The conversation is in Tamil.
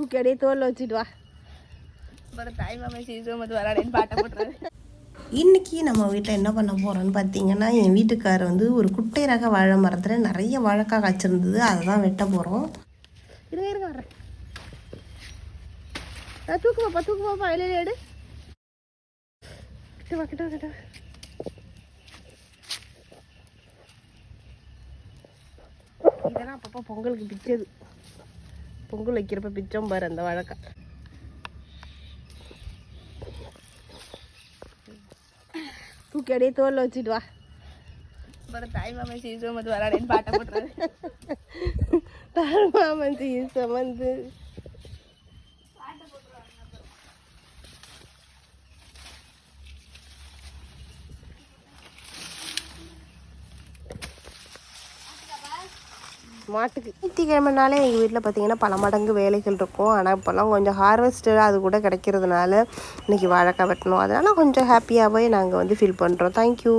தூக்கி அப்படியே தோல்ல வச்சுட்டு வா. அப்புறம் தாய் மாமன் சீசம் வந்து வராடேன்னு பாட்டை இன்றைக்கி நம்ம வீட்டில் என்ன பண்ண போகிறோன்னு பார்த்தீங்கன்னா என் வீட்டுக்கார் வந்து ஒரு குட்டை ரக வாழை மரத்தில் நிறைய வாழைக்காய் காய்ச்சிருந்தது. அதை தான் வெட்ட போகிறோம் இருங்க இருங்க வர்றேன். தூக்கு பாப்பா தூக்கு பாப்பா. இலையில எடு கிட்ட வா கிட்ட வா கிட்ட வா. இதெல்லாம் அப்பப்போ பொங்கலுக்கு பிச்சது பொங்கல் வைக்கிறப்ப பிச்சோம் பாரு அந்த வழக்கம் தூக்கி அப்படியே தோல்ல வச்சுட்டு வா. தாய் மாமன் சீசம் வந்து வராடேன்னு பாட்டை போட்டுறது தாய் மாமன் சீசம் வந்து மாட்டுக்கு. ஞாயிற்றுக்கிழமைனாலே எங்கள் வீட்டில் பார்த்தீங்கன்னா பல மடங்கு வேலைகள் இருக்கும். ஆனால் இப்போல்லாம் கொஞ்சம் ஹார்வெஸ்ட்டு அது கூட கிடைக்கிறதுனால இன்றைக்கி வாழைக்காய் வெட்டணும். அதனால் கொஞ்சம் ஹாப்பியாகவே நாங்கள் வந்து ஃபீல் பண்ணுறோம் தேங்க்யூ